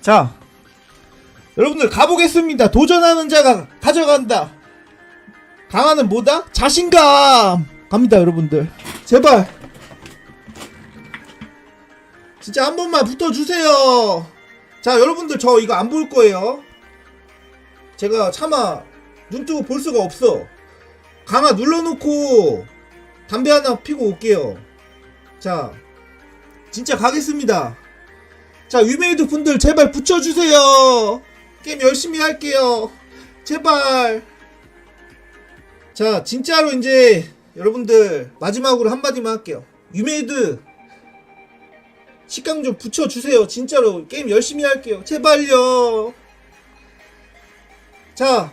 자, 여러분들 가보겠습니다. 도전하는 자가 가져간다. 강화는 뭐다? 자신감! 갑니다, 여러분들. 제발. 진짜 한 번만 붙어주세요. 자, 여러분들 저 이거 안 볼 거예요. 제가 차마 눈 뜨고 볼 수가 없어. 강화 눌러놓고 담배 하나 피고 올게요. 자, 진짜 가겠습니다. 자, 위메이드 분들 제발 붙여주세요. 게임 열심히 할게요. 제발. 자, 진짜로 이제 여러분들 마지막으로 한마디만 할게요. 위메이드 식강 좀 붙여주세요. 진짜로 게임 열심히 할게요. 제발요. 자,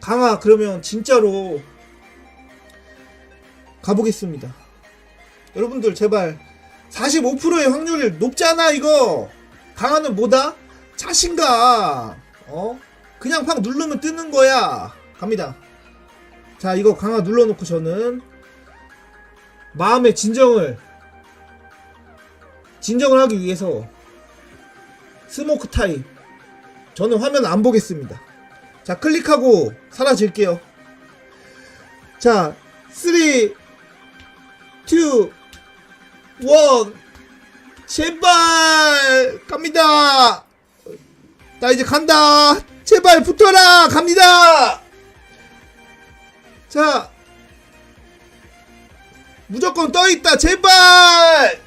강아 그러면 진짜로 가보겠습니다. 여러분들 제발 45%의 확률이 높잖아 이거. 강아는 뭐다? 자신감. 어? 그냥 확 누르면 뜨는 거야. 갑니다. 자 이거 강화 눌러놓고 저는 마음의 진정을 진정을 하기 위해서 스모크 타임 저는 화면 안 보겠습니다. 자 클릭하고 사라질게요. 자 3, 2, 1 제발 갑니다. 나 이제 간다. 제발 붙어라 갑니다. 자 무조건 떠 있다 제발.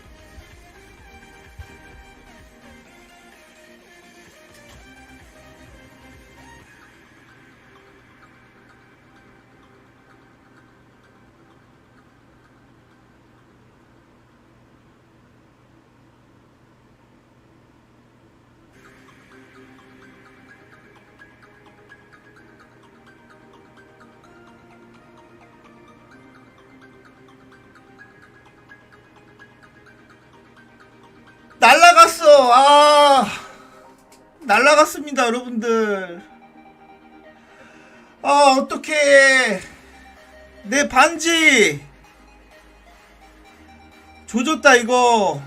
날라갔습니다, 여러분들. 아, 어떡해. 내 반지. 조졌다, 이거.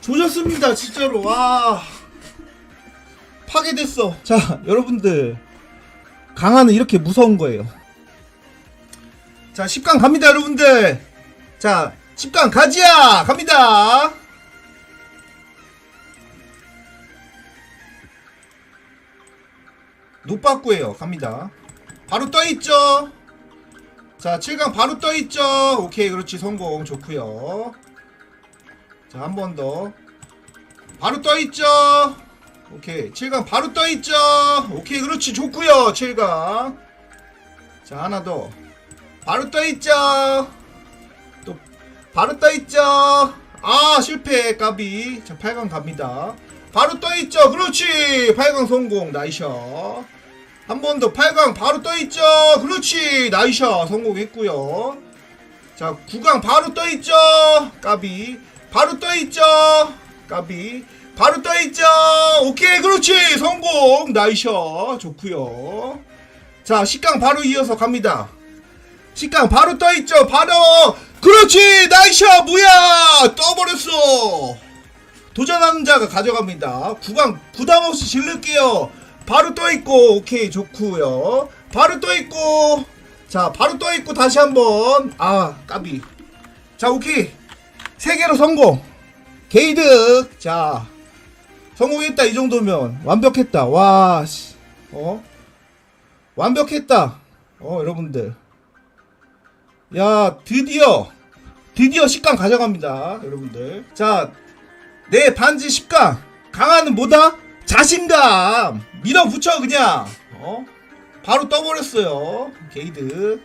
조졌습니다, 진짜로. 와. 파괴됐어. 자, 여러분들. 강화는 이렇게 무서운 거예요. 자, 10강 갑니다, 여러분들. 자, 10강 가지야! 갑니다! 노빠꾸예요. 갑니다. 바로 떠있죠? 자, 7강 바로 떠있죠? 오케이, 그렇지. 성공. 좋구요 자, 한 번 더. 바로 떠있죠? 오케이. 7강 바로 떠있죠? 오케이, 그렇지. 좋구요 7강. 자, 하나 더. 바로 떠있죠. 또 바로 떠있죠. 아 실패 까비. 자 8강 갑니다. 바로 떠있죠. 그렇지. 8강 성공. 나이샤. 한번 더 8강 바로 떠있죠. 그렇지. 나이샤 성공했고요. 자 9강 바로 떠있죠. 까비. 바로 떠있죠. 까비. 바로 떠있죠. 오케이 그렇지. 성공. 나이샤. 좋고요. 자 10강 바로 이어서 갑니다. 식강 바로 떠있죠 바로! 그렇지 나이샤 뭐야! 떠버렸어! 도전하는 자가 가져갑니다. 구강 부담 없이 질를게요. 바로 떠있고 오케이 좋구요. 바로 떠있고 자 바로 떠있고 다시 한번. 아 까비. 자 오케이. 세 개로 성공. 게이득. 자 성공했다 이 정도면. 완벽했다. 와어? 완벽했다. 어 여러분들 야 드디어 드디어 10강 가져갑니다 여러분들 자내 반지 10강 강화는 뭐다? 자신감 밀어붙여 그냥 어? 바로 떠버렸어요 게이드